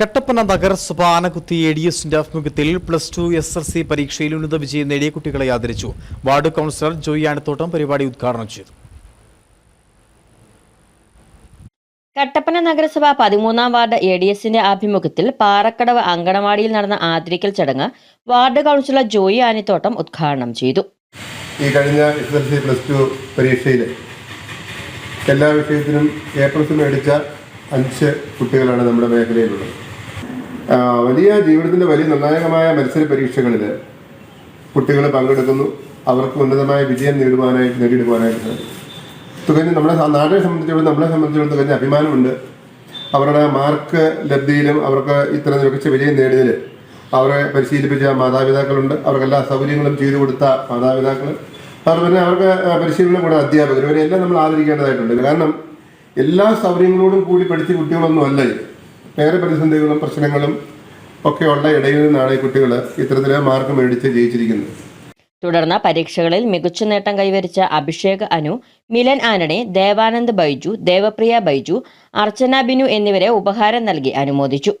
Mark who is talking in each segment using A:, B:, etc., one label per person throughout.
A: കട്ടപ്പന നഗരസഭ Anakuthi A D എസിന്റെ ആഭിമുഖ്യത്തിൽ plus two S L C പരീക്ഷയിൽ ഉന്നത വിജയം നേടിയ കുട്ടികളെ ആദരിച്ചു. വാർഡ് കൗൺസിലർ ജോയി ആനത്തോട്ടം പരിപാടി ഉദ്ഘാടനം ചെയ്തു.
B: കട്ടപ്പന നഗരസഭ പതിമൂന്നാം വാർഡ് എ ഡി എസിന്റെ ആഭിമുഖ്യത്തിൽ പാറക്കടവ് അങ്കണവാടിയിൽ നടന്ന ആദരിക്കൽ ചടങ്ങ് വാർഡ് കൗൺസിലർ ജോയി ആനിത്തോട്ടം ഉദ്ഘാടനം ചെയ്തു.
C: ഈ കഴിഞ്ഞ S L C plus two പരീക്ഷയിൽ എല്ലാ വിഷയത്തിനും എ പ്ലസ് മേടിച്ച അഞ്ച് കുട്ടികളാണ് നമ്മുടെ മേഖലയിലുള്ളത്. വലിയ ജീവിതത്തിന്റെ വലിയ നിർണായകമായ മത്സര പരീക്ഷകളിൽ കുട്ടികൾ പങ്കെടുക്കുന്നു. അവർക്ക് ഉന്നതമായ വിജയം നേടുവാനായിട്ട് നേടിയെടുക്കുവാനായിട്ട് സാധിക്കും. തികഞ്ഞ നമ്മുടെ സ- നാടിനെ സംബന്ധിച്ചിടത്തോളം നമ്മളെ സംബന്ധിച്ചിടത്തോളം തികഞ്ഞ അഭിമാനമുണ്ട്. അവരുടെ മാർക്ക് ലബ്ധിയിലും അവർക്ക് ഇത്ര മികച്ച വിജയം നേടിയതിൽ അവരെ പരിശീലിപ്പിച്ച മാതാപിതാക്കളുണ്ട്. അവർക്ക് എല്ലാ സൗകര്യങ്ങളും ചെയ്തു കൊടുത്ത മാതാപിതാക്കൾ അവർ പിന്നെ അവർക്ക് പരിശീലനം കൂടെ അധ്യാപകർ ഇവരെല്ലാം നമ്മൾ ആദരിക്കേണ്ടതായിട്ടുണ്ട്. കാരണം എല്ലാ സൗകര്യങ്ങളോടും കൂടി പഠിച്ച കുട്ടികളൊന്നും അല്ല വേറെ പ്രതിസന്ധികളും പ്രശ്നങ്ങളും ഒക്കെ ഉള്ള ഇടയിൽ നിന്നാണ് ഈ കുട്ടികൾ ഇത്തരത്തിൽ മാർക്ക് മേടിച്ച് ജയിച്ചിരിക്കുന്നത്.
B: തുടർന്ന് പരീക്ഷകളിൽ മികച്ച നേട്ടം കൈവരിച്ച അഭിഷേക് അനു മിലൻ ആന്റണി ദേവാനന്ദ് ബൈജു ദേവപ്രിയ ബൈജു അർച്ചന ബിനു എന്നിവരെ ഉപഹാരം നൽകി അനുമോദിച്ചു.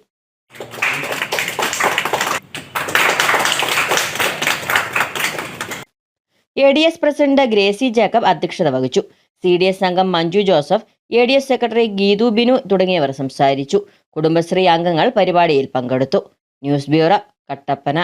B: A D S president Gracy Jacob അധ്യക്ഷത വഹിച്ചു. സി ഡി എസ് അംഗം Manju Joseph A D S secretary Geethu Binu തുടങ്ങിയവർ സംസാരിച്ചു. കുടുംബശ്രീ അംഗങ്ങൾ പരിപാടിയിൽ പങ്കെടുത്തു. News bureau Kattappana.